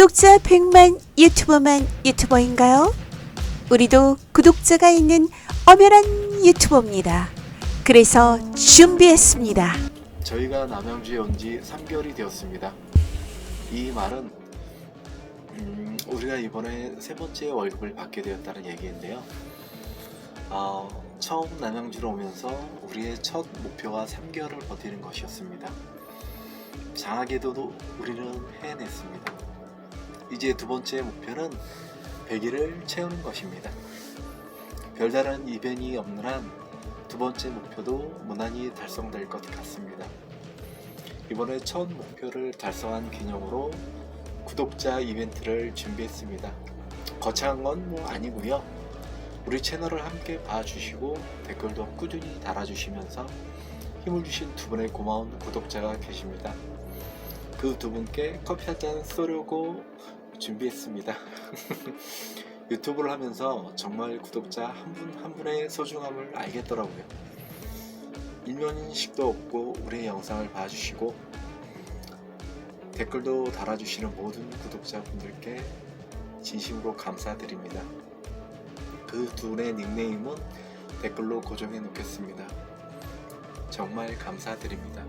구독자 100만 유튜버만 유튜버인가요? 우리도 구독자가 있는 엄연한 유튜버입니다. 그래서 준비했습니다. 저희가 남양주에 온 지 3개월이 되었습니다. 이 말은 음, 우리가 이번에 세 번째 월급을 받게 되었다는 얘기인데요. 어, 처음 남양주로 오면서 우리의 첫 목표가 3개월을 버티는 것이었습니다. 장하게도 우리는 해냈습니다. 이제 두 번째 목표는 100일을 채우는 것입니다. 별다른 이변이 없는 한 두 번째 목표도 무난히 달성될 것 같습니다. 이번에 첫 목표를 달성한 기념으로 구독자 이벤트를 준비했습니다. 거창한 건 뭐 아니고요. 우리 채널을 함께 봐주시고 댓글도 꾸준히 달아주시면서 힘을 주신 두 분의 고마운 구독자가 계십니다. 그 두 분께 커피 한 잔 쏘려고 준비했습니다. 유튜브를 하면서 정말 구독자 한 분 한 분의 소중함을 알겠더라고요. 일면식도 없고 우리의 영상을 봐주시고 댓글도 달아주시는 모든 구독자분들께 진심으로 감사드립니다. 그두 분의 닉네임은 댓글로 고정해 놓겠습니다. 정말 감사드립니다.